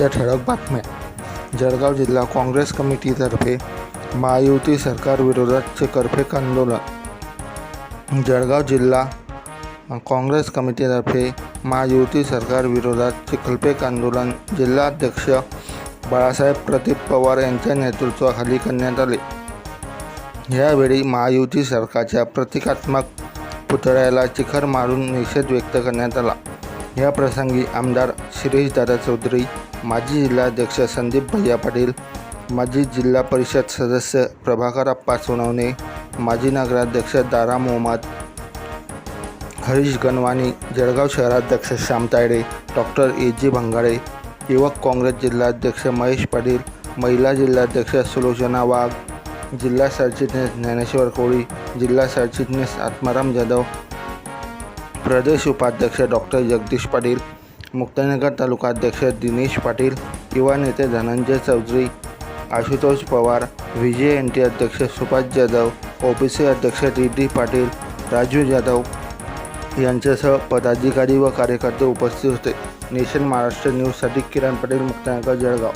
आजच्या ठळक बातम्या. जळगाव जिल्हा काँग्रेस कमिटीतर्फे महायुती सरकारविरोधात चिकरफेक आंदोलन. जळगाव जिल्हा काँग्रेस कमिटीतर्फे महायुती सरकारविरोधात कल्पेक आंदोलन. जिल्हाध्यक्ष बाळासाहेब प्रदीप पवार यांच्या नेतृत्वाखाली करण्यात आले. यावेळी महायुती सरकारच्या प्रतिकात्मक पुतळ्याला चिखर मारून निषेध व्यक्त करण्यात आला. या प्रसंगी आमदार शिरीषदादा चौधरी माजी जिल्हाध्यक्ष संदीप भैया पाटील माजी जिल्हा परिषद सदस्य प्रभाकर अप्पा सोनवणे माजी नगराध्यक्ष दारा मोहम्मद हरीश गणवानी जळगाव शहराध्यक्ष Shyam Taide doctor A G Bhangale युवक काँग्रेस जिल्हाध्यक्ष महेश पाटील महिला जिल्हाध्यक्ष सुलोचना वाघ जिल्हा सरचिटणीस ज्ञानेश्वर कोळी जिल्हा सरचिटणीस आत्माराम जाधव प्रदेश उपाध्यक्ष डॉक्टर जगदीश पाटील मुक्ताईनगर तालुकाध्यक्ष दिनेश पाटील युवा नेते Dhananjay Chaudhari Ashutosh Pawar V J N T अध्यक्ष सुभाष जाधव ओबीसी अध्यक्ष डी डी पाटील राजू जाधव यांच्यासह पदाधिकारी व कार्यकर्ते उपस्थित होते. नेशन महाराष्ट्र न्यूजसाठी किरण पाटील मुक्ताईनगर जळगाव.